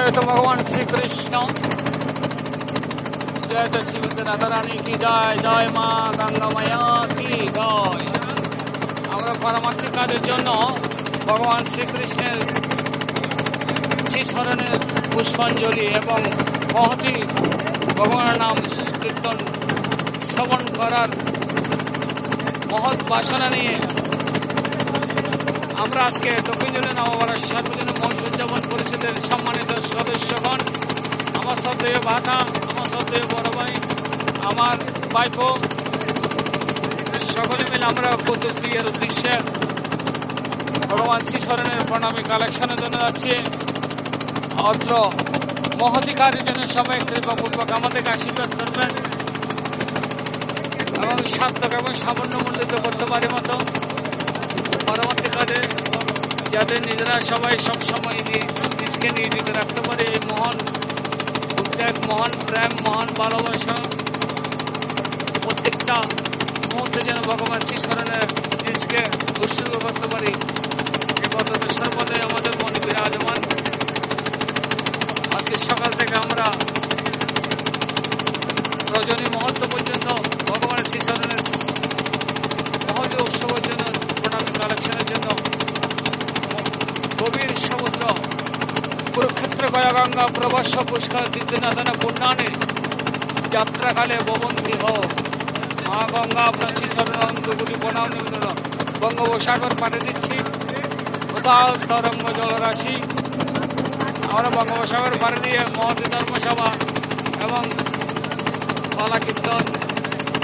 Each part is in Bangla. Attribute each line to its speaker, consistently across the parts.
Speaker 1: জয় তো ভগবান শ্রীকৃষ্ণ জয় তো শ্রীমতী রাধারানী কি জয় জয় মা গঙ্গা মায়া কি জয় আমরা পারমার্থিক কাজের জন্য ভগবান শ্রীকৃষ্ণের শ্রীস্মরণের পুষ্পাঞ্জলি এবং মহতি ভগবানের নাম কীর্তন শ্রবণ করার মহৎ বাসনা নিয়ে আমরা আজকে দক্ষিণ জেলা নবভারত সার্বজনীন মঞ্চ উদযাপন পরিষদের সদস্যগণ ভাতা আমার শ্রদ্ধেয় বড় ভাই, আমার বাইপো সকলে মিলে আমরা কৌতুক বিয়ের উদ্দেশ্যে ভগবান শ্রীচরণের প্রণামী কালেকশনের জন্য যাচ্ছি। অত্র মহতি কাজের জন্য সবাই কৃপাপূর্বক আমাদেরকে আশীর্বাদ করবেন। এবং সার্থক এবং সামান্য মূল্যিত করতে পারে মতো পরবর্তী কাজে যাতে নিজেরা সবাই সবসময় নিজ- নিজকে নিয়োজিত রাখতে পারে এই মহান উদ্বেগ মহান প্রেম মহান ভালোবাসা। প্রত্যেকটা মুহূর্তে যেন ভগবান শ্রীচরণের নিজকে উৎসর্গ করতে পারি। এই কথাটা সর্বদাই আমাদের মনে বিরাজমান। আজকে সকাল থেকে আমরা রজনী মুহূর্ত পর্যন্ত ভগবানের শ্রীচরণের মহজ উৎসবের জন্য প্রণামী কালেকশনের জন্য গভীর সমুদ্র, কুরুক্ষেত্র গয়া গঙ্গা প্রবাস পুষ্কর, তীর্থনাথনা পূর্ণানে যাত্রাকালে ভবন গৃহ। মা গঙ্গা আপনার শ্রীচরণ দুগুলি প্রণাম নিবেদন বঙ্গোপসাগর পাড়ে দিচ্ছি। উদাল তরঙ্গ জলরাশি। আমরা বঙ্গোপসাগর পাড়ে দিয়ে মহতী ধর্মসভা এবং পালা কীর্তন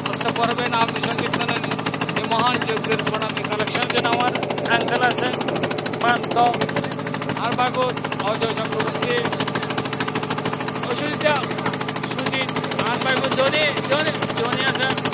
Speaker 1: বুঝতে পারবেন আপনি সংকীর্তনের এই মহান যজ্ঞের প্রণামী কালেকশন যেন আমার অ্যাঙ্কেল আছে। মান্ত আর বাগুর অজয় চক্রবর্তী। অসুবিধা sampai ke Joni, Joni, Joni ada.